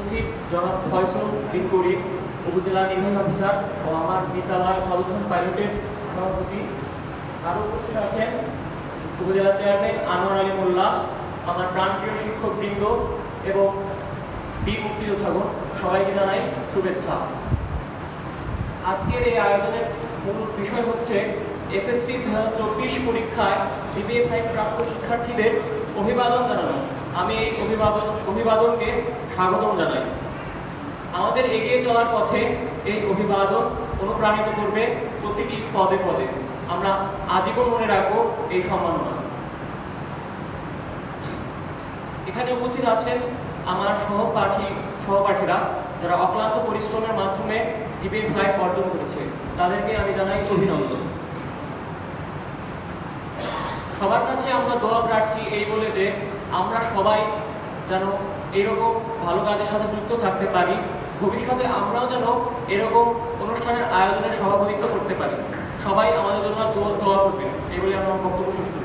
উপস্থিত জনাব ফয়সল বিন করিম উপজেলা নির্বাহী অফিসার ও আমার বিদ্যালয় সলিউশন পাইলটের সভাপতি। আরও উপস্থিত আছেন উপজেলা চেয়ারম্যান আনোয়ার আলী মোল্লা, আমার প্রাণপ্রিয় শিক্ষকবৃন্দ এবং বি মুক্তিযোদ্ধাগণ সবাইকে জানাই শুভেচ্ছা। আজকের এই আয়োজনের মূল বিষয় হচ্ছে এসএসসি দু হাজার চব্বিশ পরীক্ষায় জিপিএ ফাইভ প্রাপ্ত শিক্ষার্থীদের অভিবাদন জানানো। আমি এই অভিবাদন অভিবাদনকে স্বাগতম জানাই। আমাদের এগিয়ে চলার পথে এই অভিবাদন অনুপ্রাণিত করবে প্রতিটি পদে পদে। আমরা আজীবন মনে রাখব এই সম্মাননা। এখানে উপস্থিত আছেন আমার সহপাঠী, সহপাঠীরা যারা অক্লান্ত পরিশ্রমের মাধ্যমে জীবের ফাইভ অর্জন করেছে। তাদেরকে আমি জানাই অভিনন্দন। সবার কাছে আমরা দোয়া প্রার্থী এই বলে যে আমরা সবাই যেন এরকম ভালো কাজের সাথে যুক্ত থাকতে পারি, ভবিষ্যতে আমরাও যেন এরকম অনুষ্ঠানের আয়োজনে সভাপতিত্ব করতে পারি। সবাই আমাদের জন্য দোয়া করবেন, এই বলে আমার বক্তব্য করছি।